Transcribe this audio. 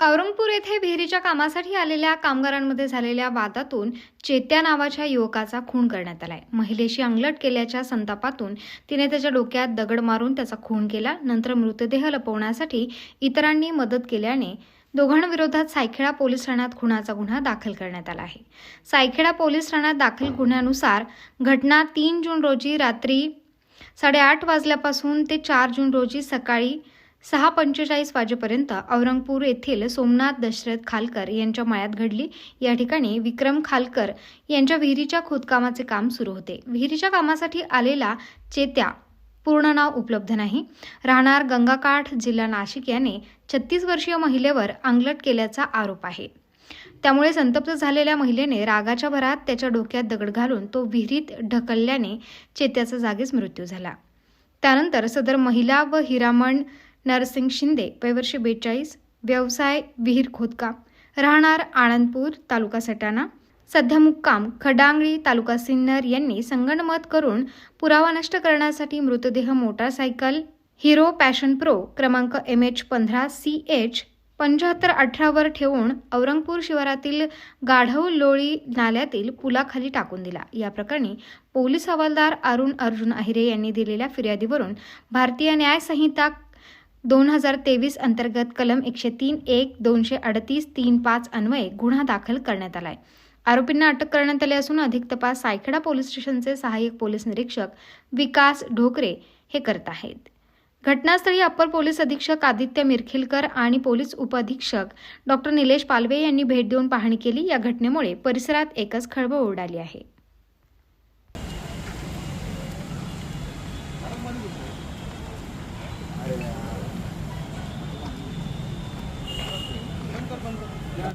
औरंगपूर येथे विहिरीच्या कामासाठी आलेल्या कामगारांमध्ये झालेल्या वादातून चेत्या नावाच्या युवकाचा खून करण्यात आलाय. महिलेशी अंगलट केल्याच्या संतापातून तिने त्याच्या डोक्यात दगड मारून त्याचा खून केला. नंतर मृतदेह लपवण्यासाठी इतरांनी मदत केल्याने दोघांविरोधात सायखेडा पोलीस ठाण्यात खुनाचा गुन्हा दाखल करण्यात आला आहे. सायखेडा पोलीस ठाण्यात दाखल गुन्ह्यानुसार घटना तीन जून रोजी रात्री साडेआठ वाजल्यापासून ते चार जून रोजी सकाळी सहा पंचेचाळीस वाजेपर्यंत औरंगपूर येथील सोमनाथ दशरथ खालकर यांच्या मळ्यात घडली. या ठिकाणी विक्रम खालकर यांच्या विहिरीच्या खोदकामाचे काम सुरू होते. विहिरीच्या कामासाठी आलेला चेत्या पूर्ण नाव उपलब्ध नाही. राहणार गंगाकाठ जिल्हा नाशिक याने छत्तीस वर्षीय महिलेवर अंगलट केल्याचा आरोप आहे. त्यामुळे संतप्त झालेल्या महिलेने रागाच्या भरात त्याच्या डोक्यात दगड घालून तो विहिरीत ढकलल्याने चेत्याचा जागीच मृत्यू झाला. त्यानंतर सदर महिला व हिरामण नरसिंग शिंदे वयवर्षी बेचाळीस व्यवसाय विहीर खोदकाम राहणार आनंदपूर तालुका सटाणा सध्या मुक्काम खडांगळी तालुका सिन्नर यांनी संगणमत करून पुरावा नष्ट करण्यासाठी मृतदेह मोटारसायकल हिरो पॅशन प्रो क्रमांक एम एच पंधरा सी एच पंच्याहत्तर अठरावर ठेवून औरंगपूर शिवारातील गाढव लोळी नाल्यातील पुलाखाली टाकून दिला. या प्रकरणी पोलीस हवालदार अरुण अर्जुन अहिरे यांनी दिलेल्या फिर्यादीवरून भारतीय न्यायसंहिता दोन हजार तेवीस अंतर्गत कलम एकशे तीन एक दोनशे अडतीस तीन पाच अन्वये गुन्हा दाखल करण्यात आलाय. आरोपींना अटक करण्यात आली असून अधिक तपास सायखेडा पोलीस स्टेशनचे सहाय्यक पोलीस निरीक्षक विकास ढोकरे हे करत आहेत. घटनास्थळी अप्पर पोलीस अधीक्षक आदित्य मिरखिलकर आणि पोलीस उपअधीक्षक डॉक्टर निलेश पालवे यांनी भेट देऊन पाहणी केली. या घटनेमुळे परिसरात एकच खळबळ उडाली आहे.